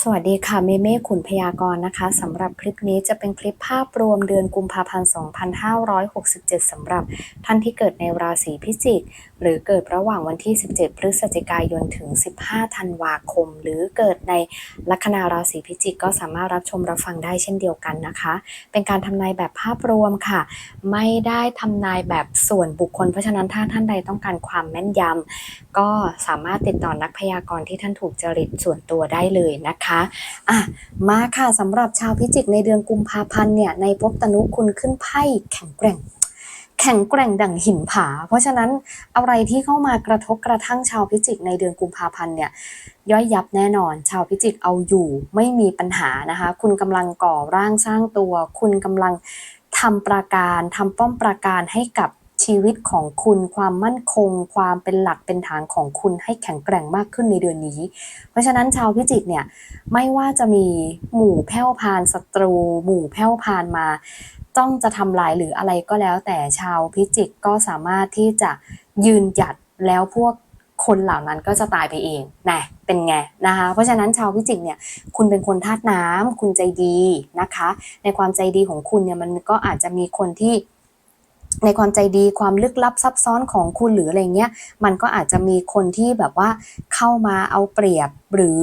สวัสดีค่ะเมเม่ขุนพยากรณ์นะคะสำหรับคลิปนี้จะเป็นคลิปภาพรวมเดือนกุมภาพันธ์ 2567สำหรับท่านที่เกิดในราศีพิจิก หรือเกิดระหว่างวันที่ 17 พฤศจิกายนถึง 15 ธันวาคม หรือเกิดในลัคนาราศีพิจิกก็สามารถรับชมรับฟังได้เช่นเดียวกันนะคะ เป็นการทำนายแบบภาพรวมค่ะ ไม่ได้ทำนายแบบส่วนบุคคล เพราะฉะนั้นถ้าท่านใดต้องการความแม่นยำก็สามารถติดต่อนักพยากรณ์ที่ท่านถูกจริตส่วนตัวได้เลยนะคะอะมาค่ะสำหรับชาวพิจิกในเดือนกุมภาพันธ์เนี่ยในภพตนุคุณขึ้นไพ่แข็งแกร่ง แข็งแกร่งดั่งหินผา เพราะฉะนั้นอะไรที่เข้ามากระทบกระทั่งชาวพิจิกในเดือนกุมภาพันธ์เนี่ยย่อยยับแน่นอน ชาวพิจิกเอาอยู่ไม่มีปัญหานะคะ คุณกำลังก่อร่างสร้างตัว คุณกำลังทำประการทำป้อมประการให้กับ ชีวิตของคุณ ความมั่นคง ความเป็นหลักเป็นฐานของคุณให้แข็งแกร่งมากขึ้นในเดือนนี้ เพราะฉะนั้นชาวพิจิกเนี่ยไม่ว่าจะมีหมู่แผ่วพานศัตรู หมู่แผ่วพานมา ต้องจะทำลายหรืออะไรก็แล้ว แต่ชาวพิจิกก็สามารถที่จะยืนหยัดแล้วพวกคนเหล่านั้นก็จะตายไปเองนะเป็นไงนะคะ เพราะฉะนั้นชาวพิจิกเนี่ย คุณเป็นคนธาตุน้ำคุณใจดีนะคะ ในความใจดีของคุณเนี่ยมันก็อาจจะมีคนที่ ในความใจดีความลึกลับซับซ้อนของคุณหรืออะไรเงี้ยมันก็อาจจะมีคนที่แบบว่าเข้ามาเอาเปรียบหรือ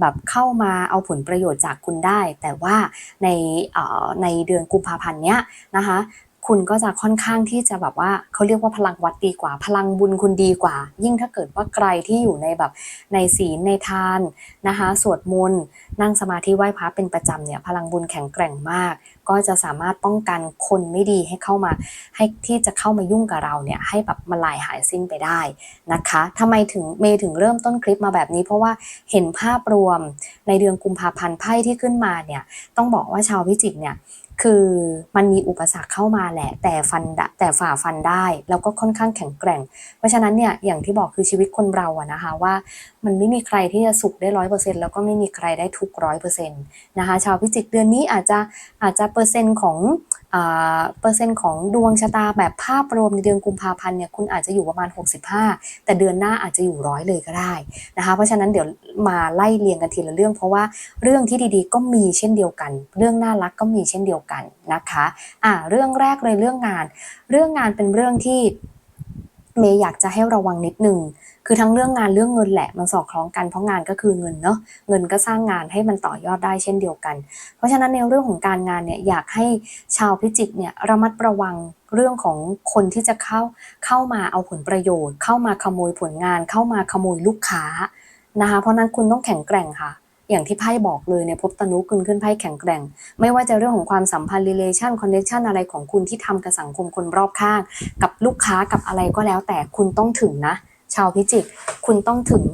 แบบเข้ามาเอาผลประโยชน์จากคุณได้ แต่ว่าในในเดือนกุมภาพันธ์เนี้ยนะคะคุณก็จะค่อนข้างที่จะแบบว่าเขาเรียกว่าพลังวัดดีกว่า พลังบุญคุณดีกว่า ยิ่งถ้าเกิดว่าใครที่อยู่ในแบบในศีลในทานนะคะสวดมนต์นั่งสมาธิไหว้พระเป็นประจำเนี่ยพลังบุญแข็งแกร่งมาก ก็จะสามารถป้องกันคนไม่ดีให้เข้ามา ให้ที่จะเข้ามายุ่งกับเราเนี่ยให้แบบมาลายหายสิ้นไปได้นะคะทำไมถึงเมย์ถึงเริ่มต้นคลิปมาแบบนี้ เพราะว่าเห็นภาพรวมในเดือนกุมภาพันธ์ไพ่ที่ขึ้นมาเนี่ยต้องบอกว่าชาวพิจิกเนี่ย คือมันมีอุปสรรคเข้ามาแหละ แต่ฟันแต่ฝ่าฟันได้ แล้วก็ค่อนข้างแข็งแกร่ง เพราะฉะนั้นเนี่ยอย่างที่บอกคือชีวิตคนเราอะนะคะว่ามันไม่มีใครที่จะสุขได้ร้อยเปอร์เซ็นต์แล้วก็ไม่มีใครได้ทุกร้อยเปอร์เซ็นต์นะคะชาวพิจิกเดือนนี้อาจจะอาจจะเปอร์เซ็นต์ของ เปอร์เซ็นต์ของดวงชะตาแบบภาพรวมในเดือนกุมภาพันธ์เนี่ยคุณอาจจะอยู่ประมาณ 65 แต่เดือนหน้าอาจจะอยู่ร้อยเลยก็ได้นะคะเพราะฉะนั้นเดี๋ยวมาไล่เรียงกันทีละเรื่อง เพราะว่าเรื่องที่ดีๆ ก็มีเช่นเดียวกัน เรื่องน่ารักก็มีเช่นเดียวกันนะคะอ่าเรื่องแรกเลยเรื่องงาน เรื่องงานเป็นเรื่องที่ เมย์อยากจะให้ระวังนิดนึง คือทั้งเรื่องงานเรื่องเงินแหละมันสอดคล้องกันเพราะงานก็คือเงินเนาะ เงินก็สร้างงานให้มันต่อยอดได้เช่นเดียวกัน เพราะฉะนั้นในเรื่องของการงานเนี่ยอยากให้ชาวพิจิกเนี่ยระมัดระวังเรื่องของคนที่จะเข้าเข้ามาเอาผลประโยชน์ เข้ามาขโมยผลงาน เข้ามาขโมยลูกค้านะคะ เพราะนั้นคุณต้องแข็งแกร่งค่ะ อย่างที่ไพ่บอกเลยในภพตนุคุณขึ้นไพ่แข็งแกร่ง ไม่ว่าจะเรื่องของความสัมพันธ์ relation connection อะไรของคุณที่ทำกับสังคมคนรอบข้าง กับลูกค้ากับอะไรก็แล้ว แต่คุณต้องถึงนะ ชาวพิจิก คุณต้องถึง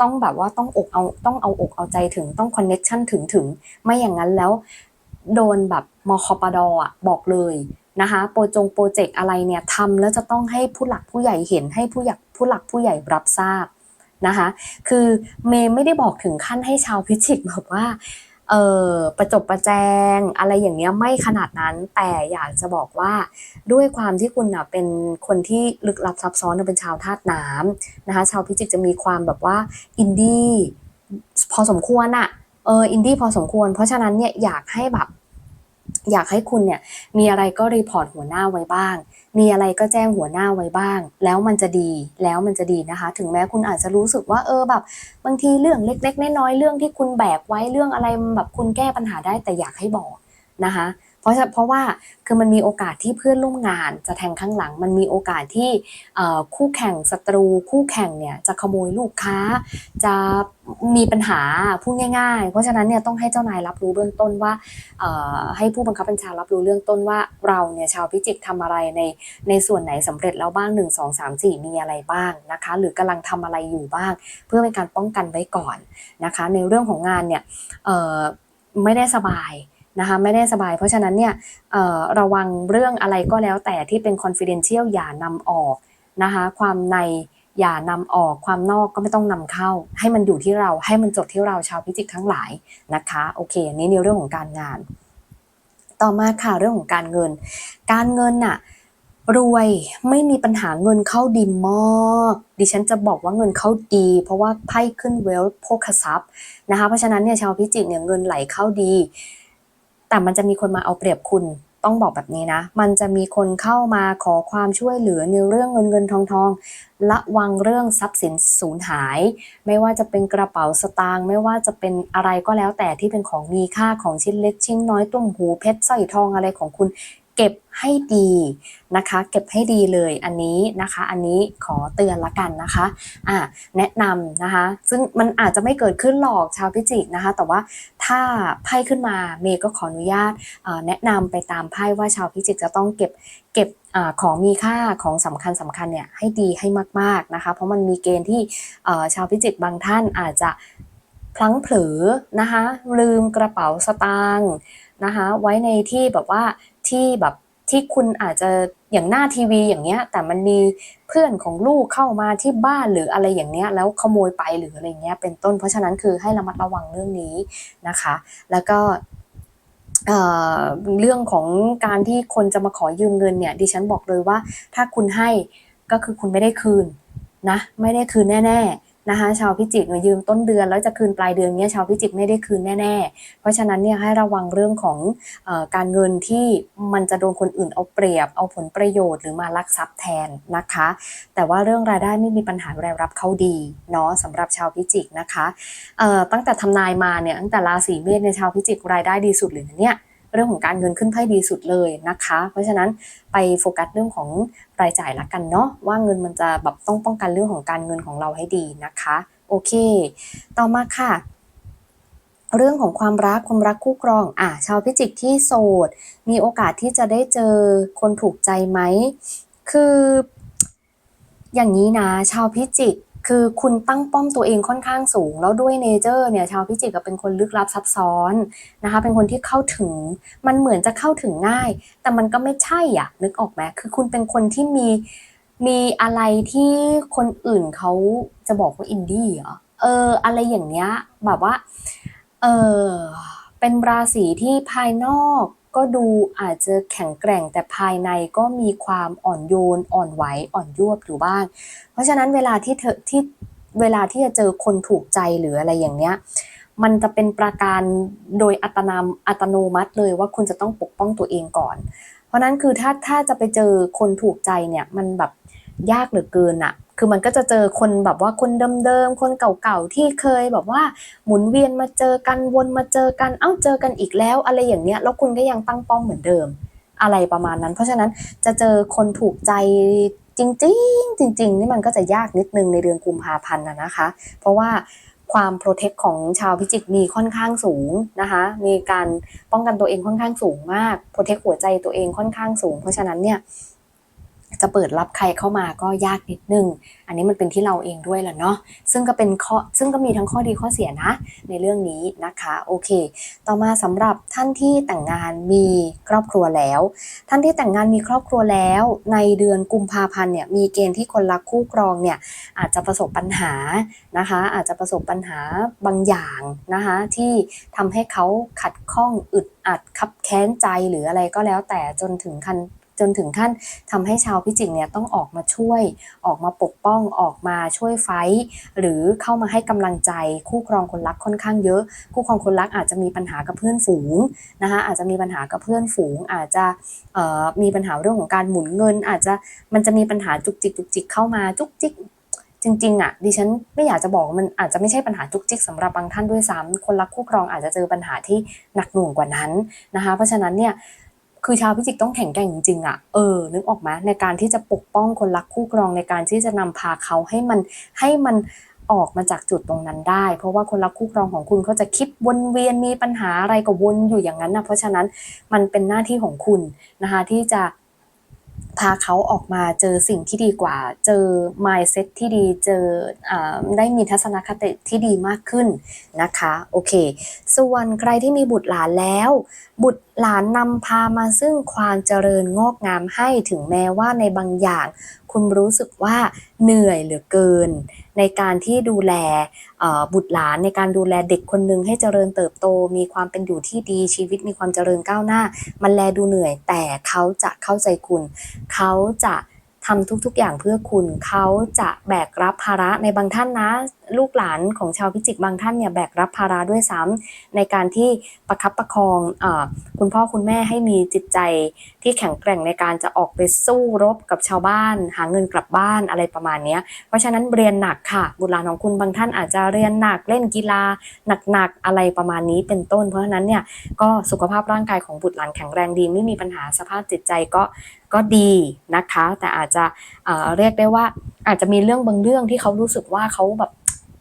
ต้องแบบว่าต้องอกเอาต้องเอาอกเอาใจถึงต้องคอนเน็ชันถึงถึง ไม่อย่างนั้นแล้วโดนแบบมคปดอะบอกเลยนะคะโปรจงโปรเจกต์อะไรเนี่ยทำแล้วจะต้องให้ผู้หลักผู้ใหญ่เห็นให้ผู้หลักผู้หลักผู้ใหญ่รับทราบ นะคะ คือเมย์ไม่ได้บอกถึงขั้นให้ชาวพิจิกแบบว่าเออประจบประแจงอะไรอย่างเงี้ยไม่ขนาดนั้นแต่อยากจะบอกว่าด้วยความที่คุณอะเป็นคนที่ลึกลับซับซ้อนเป็นชาวธาตุน้ำนะคะชาวพิจิกจะมีความแบบว่าอินดี้พอสมควรอะเอออินดี้พอสมควร เพราะฉะนั้นเนี่ยอยากให้แบบ อยากให้คุณเนี่ยมีอะไรก็รีพอร์ตหัวหน้าไว้บ้าง มีอะไรก็แจ้งหัวหน้าไว้บ้าง แล้วมันจะดีแล้วมันจะดีนะคะ ถึงแม้คุณอาจจะรู้สึกว่าเออแบบ บางทีเรื่องเล็ก ๆ น้อยๆเรื่องที่คุณแบกไว้เรื่องอะไรแบบคุณแก้ปัญหาได้แต่อยากให้บอกนะคะ เพราะเพราะว่าคือมันมีโอกาสที่เพื่อนร่วมงานจะแทงข้างหลัง มันมีโอกาสที่คู่แข่งศัตรู คู่แข่งเนี่ยจะขโมยลูกค้า จะมีปัญหาพูดง่าย ๆ เพราะฉะนั้นเนี่ยต้องให้เจ้านายรับรู้เบื้องต้นว่าให้ผู้บังคับบัญชารับรู้เรื่องต้นว่าเราเนี่ยชาวพิจิกทำอะไรในในส่วนไหนสำเร็จแล้วบ้าง 1 2 3 4 มีอะไรบ้างนะคะ หรือกำลังทำอะไรอยู่บ้าง เพื่อเป็นการป้องกันไว้ก่อนนะคะ ในเรื่องของงานเนี่ยไม่ได้สบาย นะคะไม่ได้สบาย เพราะฉะนั้นเนี่ยระวังเรื่องอะไรก็แล้วแต่ที่เป็น confidential อย่านำออกนะคะความในอย่านำออกความนอกก็ไม่ต้องนำเข้า ให้มันอยู่ที่เราให้มันจดที่เราชาวพิจิกทั้งหลายนะคะโอเคอันนี้ในเรื่องของการงาน ต่อมาค่ะเรื่องของการเงิน การเงินน่ะรวยไม่มีปัญหาเงินเข้าดีมากดิฉันจะบอกว่าเงินเข้าดี เพราะว่าไพ่ขึ้นเวลโภคทรัพย์นะคะเพราะฉะนั้นเนี่ยชาวพิจิกเนี่ยเงินไหลเข้าดี แต่มันจะมีคนมาเอาเปรียบคุณต้องบอกแบบนี้นะ มันจะมีคนเข้ามาขอความช่วยเหลือในเรื่องเงินเงินทองทองระวังเรื่องทรัพย์สินสูญหาย ไม่ว่าจะเป็นกระเป๋าสตางค์ไม่ว่าจะเป็นอะไรก็แล้วแต่ที่เป็นของมีค่าของชิ้นเล็กชิ้นน้อยตุ้มหูเพชรสร้อยทองอะไรของคุณ เก็บ ให้ดีนะคะ เก็บให้ดีเลยอันนี้นะคะ อันนี้ขอเตือนละกันนะคะอ่าแนะนำนะคะ ซึ่งมันอาจจะไม่เกิดขึ้นหรอกชาวพิจิกนะคะ แต่ว่าถ้าไพ่ขึ้นมาเมย์ก็ขออนุญาตแนะนำไปตามไพ่ว่าชาวพิจิกจะต้องเก็บเก็บอของมีค่าของสำคัญสำคัญเนี่ยให้ดีให้มากๆนะคะ เพราะมันมีเกณฑ์ที่ชาวพิจิกบางท่านอาจจะพลั้งเผลอนะคะลืมกระเป๋าสตางค์นะคะไว้ในที่แบบว่าที่แบบ ที่คุณอาจจะอย่างหน้าทีวีอย่างเงี้ย แต่มันมีเพื่อนของลูกเข้ามาที่บ้านหรืออะไรอย่างเงี้ย แล้วขโมยไปหรืออะไรเงี้ยเป็นต้น เพราะฉะนั้นคือให้ระมัดระวังเรื่องนี้นะคะ แล้วก็เอ่อเรื่องของการที่คนจะมาขอยืมเงินเนี่ยดิฉันบอกเลยว่าถ้าคุณให้ก็คือคุณไม่ได้คืนนะไม่ได้คืนแน่ ๆ นะคะชาวพิจิกเนี่ยยืมต้นเดือนแล้วจะคืนปลายเดือนเนี่ยชาวพิจิกไม่ได้คืนแน่ ๆ เพราะฉะนั้นเนี่ยให้ระวังเรื่องของอการเงินที่มันจะโดนคนอื่นเอาเปรียบ เอาผลประโยชน์หรือมาลักทรัพย์แทนนะคะ แต่ว่าเรื่องรายได้ไม่มีปัญหารายรับเข้าดีเนาะสำหรับชาวพิจิกนะคะตั้งแต่ทำนายมาเนี่ยตั้งแต่ราศีเมษในชาวพิจิกรายได้ดีสุดเลยนะเนี่ย เรื่องของการเงินขึ้นไพ่ดีสุดเลยนะคะ เพราะฉะนั้นไปโฟกัสเรื่องของรายจ่ายละกันเนาะว่าเงินมันจะแบบต้องป้องกันเรื่องของการเงินของเราให้ดีนะคะ โอเค ต่อมาค่ะ เรื่องของความรักความรักคู่ครองอะชาวพิจิกที่โสด มีโอกาสที่จะได้เจอคนถูกใจไหมคืออย่างนี้นะ ชาวพิจิก คือคุณตั้งป้อมตัวเองค่อนข้างสูง แล้วด้วยเนเจอร์เนี่ยชาวพิจิกก็เป็นคนลึกลับซับซ้อนนะคะ เป็นคนที่เข้าถึงมันเหมือนจะเข้าถึงง่าย แต่มันก็ไม่ใช่อะนึกออกไหมคือคุณเป็นคนที่มีมีอะไรที่คนอื่นเขาจะบอกว่าอินดี้เหรอเออ อะไรอย่างเงี้ยแบบว่า เออเป็นราศีที่ภายนอก ก็ดูอาจจะแข็งแกร่งแต่ภายในก็มีความอ่อนโยน อ่อนไหวอ่อนยวบอยู่บ้าง เพราะฉะนั้นเวลาที่เธอที่เวลาที่จะเจอคนถูกใจหรืออะไรอย่างเนี้ยมันจะเป็นประการโดยอัตนามอัตโนมัติเลยว่าคุณจะต้องปกป้องตัวเองก่อน เพราะนั้นคือถ้าถ้าจะไปเจอคนถูกใจเนี่ยมันแบบยากเหลือเกินอะ คือมันก็จะเจอคนแบบว่าคนเดิมๆ คนเก่าๆ ที่เคยแบบว่าหมุนเวียนมาเจอกันวนมาเจอกันเอ้าเจอกันอีกแล้ว อะไรอย่างเนี้ยแล้วคุณก็ยังตั้งป้อมเหมือนเดิม อะไรประมาณนั้น เพราะฉะนั้นจะเจอคนถูกใจจริงๆ จริง ๆ นี่มันก็จะยากนิดนึงในเดือนกุมภาพันธ์นะนะคะ เพราะว่าความโปรเทคของชาวพิจิกมีค่อนข้างสูงนะคะ มีการป้องกันตัวเองค่อนข้างสูงมาก โปรเทคหัวใจตัวเองค่อนข้างสูง เพราะฉะนั้นเนี่ย จะเปิดรับใครเข้ามาก็ยากนิดนึง อันนี้มันเป็นที่เราเองด้วยแหละเนาะซึ่งก็เป็นข้อซึ่งก็มีทั้งข้อดีข้อเสียนะ ในเรื่องนี้นะคะโอเค ต่อมาสำหรับท่านที่แต่งงานมีครอบครัวแล้ว ท่านที่แต่งงานมีครอบครัวแล้ว ในเดือนกุมภาพันธ์เนี่ยมีเกณฑ์ที่คนรักคู่ครองเนี่ยอาจจะประสบปัญหานะคะ อาจจะประสบปัญหาบางอย่างนะคะที่ทำให้เขาขัดข้องอึดอัดคับแค้นใจหรืออะไรก็แล้วแต่จนถึงขั้น จนถึงขั้นทำให้ชาวพิจิกเนี่ยต้องออกมาช่วย ออกมาปกป้องออกมาช่วยไฟหรือเข้ามาให้กำลังใจ คู่ครองคนรักค่อนข้างเยอะ คู่ครองคนรักอาจจะมีปัญหากับเพื่อนฝูงนะคะอาจจะมีปัญหากับเพื่อนฝูง อาจจะมีปัญหาเรื่องของการหมุนเงิน อาจจะมันจะมีปัญหาจุกจิกจุกจิกเข้ามาจุกจิกจริงๆอะดิฉันไม่อยากจะบอกมันอาจจะไม่ใช่ปัญหาจุกจิกสำหรับบางท่านด้วยซ้ำคนรักคู่ครองอาจจะเจอปัญหาที่หนักหน่วงกว่านั้นนะคะเพราะฉะนั้นเนี่ย คือชาวพิจิกต้องแข็งแกร่งจริงๆอะเออนึกออกไหมในการที่จะปกป้องคนรักคู่ครองในการที่จะนำพาเขาให้มันให้มันออกมาจากจุดตรงนั้นได้ เพราะว่าคนรักคู่ครองของคุณเขาจะคิดวนเวียนมีปัญหาอะไรก็วนอยู่อย่างนั้นนะเพราะฉะนั้นมันเป็นหน้าที่ของคุณนะคะที่จะ พาเขาออกมาเจอสิ่งที่ดีกว่า เจอ mindset ที่ดี เจออได้มีทัศนคติที่ดีมากขึ้นนะคะ โอเค ส่วนใครที่มีบุตรหลานแล้ว บุตรหลานนำพามาซึ่งความเจริญงอกงามให้ถึงแม้ว่าในบางอย่างคุณรู้สึกว่าเหนื่อยเหลือเกิน ในการที่ดูแลบุตรหลานในการดูแลเด็กคนหนึ่งให้เจริญเติบโต มีความเป็นอยู่ที่ดีชีวิตมีความเจริญก้าวหน้า มันแลดูเหนื่อย แต่เขาจะเข้าใจคุณ เขาจะ ทำทุกๆอย่างเพื่อคุณเขาจะแบกรับภาระในบางท่านนะ ลูกหลานของชาวพิจิกบางท่านเนี่ยแบกรับภาระด้วยซ้ำในการที่ประคับประคองอคุณพ่อคุณแม่ให้มีจิตใจที่แข็งแกร่งในการจะออกไปสู้รบกับชาวบ้าน หาเงินกลับบ้านอะไรประมาณนี้เพราะฉะนั้นเรียนหนักค่ะ บุตรหลานของคุณบางท่านอาจจะเรียนหนักเล่นกีฬาหนักๆอะไรประมาณนี้เป็นต้น เพราะฉะนั้นเนี่ยก็สุขภาพร่างกายของบุตรหลานแข็งแรงดีไม่มีปัญหาสภาพจิตใจก็ ก็ดีนะคะ แต่อาจจะเเรียกได้ว่าอาจจะมีเรื่องบางเรื่องที่เขารู้สึกว่าเขาแบบ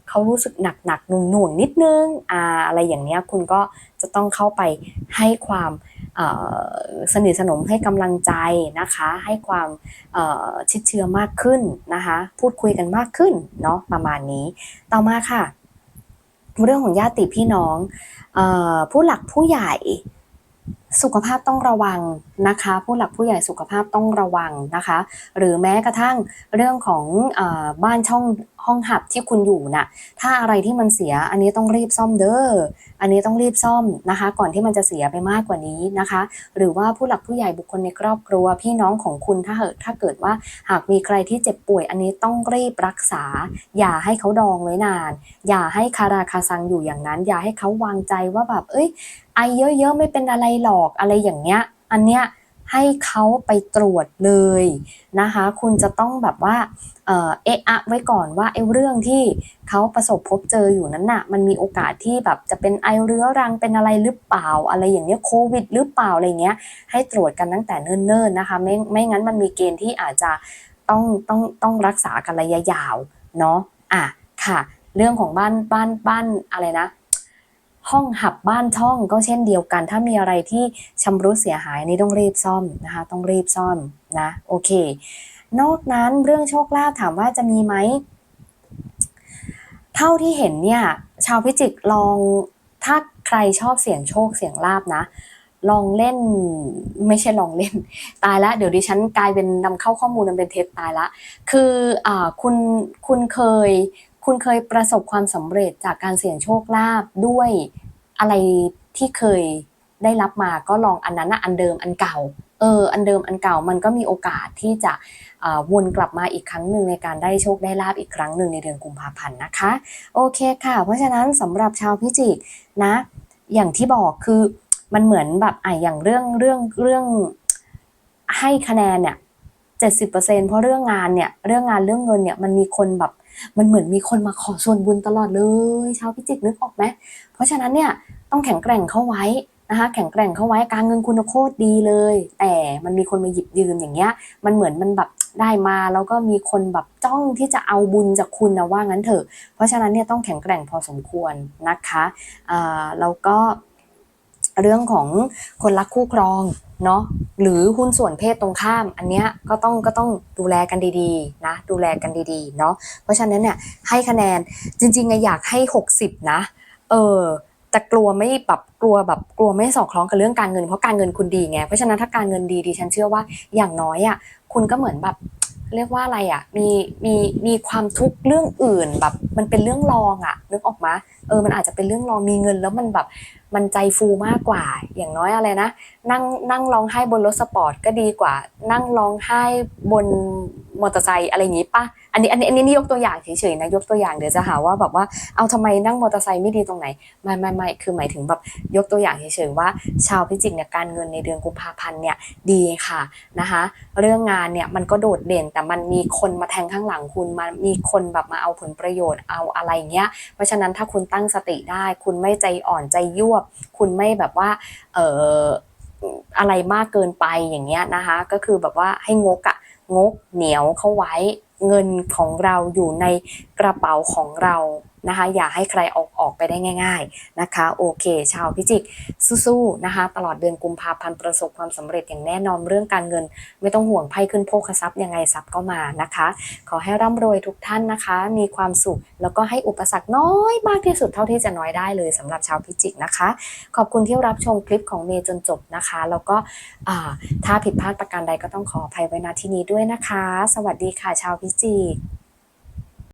เขารู้สึกหนักหนักหน่วงหน่วงนิดนึงอ่าอะไรอย่างเนี้ยคุณก็จะต้องเข้าไปให้ความสนิทสนมให้กำลังใจนะคะ ให้ความชิดเชื้อมากขึ้นนะคะ พูดคุยกันมากขึ้นเนาะประมาณนี้ ต่อมาค่ะ เรื่องของญาติพี่น้องออผู้หลักผู้ใหญ่ สุขภาพต้องระวังนะคะ ผู้หลักผู้ใหญ่สุขภาพต้องระวังนะคะ หรือแม้กระทั่งเรื่องของอบ้านช่องห้องหับที่คุณอยู่น่ะถ้าอะไรที่มันเสียอันนี้ต้องรีบซ่อมเด้ออันนี้ต้องรีบซ่อมนะคะ ก่อนที่มันจะเสียไปมากกว่านี้นะคะ หรือว่าผู้หลักผู้ใหญ่บุคคลในครอบครัว พี่น้องของคุณถ้าเกิดถ้าเกิดว่าหากมีใครที่เจ็บป่วย อันนี้ต้องรีบรักษา อย่าให้เขาดองไว้นาน อย่าให้คาราคาซังอยู่อย่างนั้น อย่าให้เขาวางใจว่าแบบเอ้ยไอเยอะๆไม่เป็นอะไรหรอกอะไรอย่างเงี้ย อันเนี้ย ให้เขาไปตรวจเลยนะคะ คุณจะต้องแบบว่าเออเอะอะไว้ก่อนว่าไอ้เรื่องที่เขาประสบพบเจออยู่นั้นน่ะ มันมีโอกาสที่แบบจะเป็นไอเรื้อรังเป็นอะไรหรือเปล่า อะไรอย่างเงี้ยโควิดหรือเปล่าอะไรเงี้ย ให้ตรวจกันตั้งแต่เนิ่นๆนะคะ ไม่ไม่งั้นมันมีเกณฑ์ที่อาจจะต้องต้องต้องรักษากันระยะยาวเนาะอะค่ะ เรื่องของบ้านบ้านบ้านอะไรนะ ห้องหับบ้านช่องก็เช่นเดียวกัน ถ้ามีอะไรที่ชำรุดเสียหายนี้ต้องรีบซ่อมนะคะ ต้องรีบซ่อมนะโอเค นอกนั้นเรื่องโชคลาภถามว่าจะมีไหมเท่าที่เห็นเนี่ย ชาวพิจิกลองถ้าใครชอบเสียงโชคเสียงลาบนะ ลองเล่นไม่ใช่ลองเล่น ตายละเดี๋ยวดิฉันกลายเป็นนำเข้าข้อมูลนำเป็นเท็จตายละ คืออ่าคุณคุณเคย คุณเคยประสบความสำเร็จจากการเสี่ยงโชคลาภด้วยอะไรที่เคยได้รับมาก็ลองอันนั้นนะอันเดิมอันเก่า เออ อันเดิมอันเก่ามันก็มีโอกาสที่จะวนกลับมาอีกครั้งหนึ่งในการได้โชคได้ลาบอีกครั้งหนึ่งในเดือนกุมภาพันธ์นะคะ โอเคค่ะ เพราะฉะนั้นสำหรับชาวพิจิกนะ อย่างที่บอกคือมันเหมือนแบบอะอย่างเรื่องเรื่องเรื่องให้คะแนนเนี่ยเจ็ดสิบเปอร์เซ็นเพราะเรื่องงานเนี่ยเรื่องงานเรื่องเงินเนี่ยมันมีคนแบบ มันเหมือนมีคนมาขอส่วนบุญตลอดเลยชาวพิจิกนึกออกไหมเพราะฉะนั้นเนี่ยต้องแข็งแกร่งเข้าไว้นะคะ แข็งแกร่งเข้าไว้การเงินคุณโคตรดีเลย แต่มันมีคนมาหยิบยืมอย่างเงี้ย มันเหมือนมันแบบได้มาแล้วก็มีคนแบบจ้องที่จะเอาบุญจากคุณนะว่างั้นเถอะ เพราะฉะนั้นเนี่ยต้องแข็งแกร่งพอสมควรนะคะอ่าแล้วก็ เรื่องของคนรักคู่ครองเนาะหรือหุ้นส่วนเพศตรงข้าม อันเนี้ยก็ต้องก็ต้องดูแลกันดีๆนะ ดูแลกันดีๆเนาะเพราะฉะนั้นเนี่ยให้คะแนนจริงๆอะอยากให้ 60 นะ เออแต่กลัวไม่แบบกลัวแบบกลัวไม่สอดคล้องกับเรื่องการเงินเพราะการเงินคุณดีไงเพราะฉะนั้นถ้าการเงินดีดิฉันเชื่อว่าอย่างน้อยอะคุณก็เหมือนแบบ เรียกว่าอะไรอะมีมีมีความทุกข์เรื่องอื่นแบบมันเป็นเรื่องรองอะนึกออกมาเออมันอาจจะเป็นเรื่องรองมีเงินแล้วมันแบบมันใจฟูมากกว่า อย่างน้อยอะไรนะ นั่งนั่งร้องไห้บนรถสปอร์ตก็ดีกว่า นั่งร้องไห้บนมอเตอร์ไซค์อะไรอย่างนี้ป่ะ อันนี้อันนี้อันนี้นี่ยกตัวอย่างเฉยๆนะยกตัวอย่างเดี๋ยวจะหาว่าแบบว่าเอาทำไมนั่งมอเตอร์ไซค์ไม่ดีตรงไหนไม่ไม่ไม่คือหมายถึงแบบยกตัวอย่างเฉยๆว่า ชาวพิจิกเนี่ยการเงินในเดือนกุมภาพันธ์เนี่ยดีค่ะนะคะเรื่องงานเนี่ยมันก็โดดเด่นแต่มันมีคนมาแทงข้างหลังคุณมันมีคนแบบมาเอาผลประโยชน์เอาอะไรเงี้ยเพราะฉะนั้นถ้าคุณตั้งสติได้ คุณไม่ใจอ่อนใจยวบ คุณไม่แบบว่าเอออะไรมากเกินไปอย่างเงี้ยนะคะ ก็คือแบบว่าให้งกอะงกเหนียวเข้าไว้ เงินของเราอยู่ในกระเป๋าของเรา นะคะ อย่าให้ใครออกออกไปได้ง่าย ๆนะคะ โอเค ชาวพิจิกสู้ๆนะคะ ตลอดเดือนกุมภาพันธ์ประสบความสำเร็จอย่างแน่นอนเรื่องการเงิน ไม่ต้องห่วงไพ่ขึ้นโภคทรัพย์ยังไงทรัพย์ก็มานะคะ ขอให้ร่ำรวยทุกท่านนะคะ มีความสุขแล้วก็ให้อุปสรรคน้อยมากที่สุดเท่าที่จะน้อยได้เลยสำหรับชาวพิจิกนะคะ ขอบคุณที่รับชมคลิปของเมย์จนจบนะคะ แล้วก็ถ้าผิดพลาดประการใดก็ต้องขออภัยไว้ณที่นี้ด้วยนะคะ สวัสดีค่ะชาวพิจิก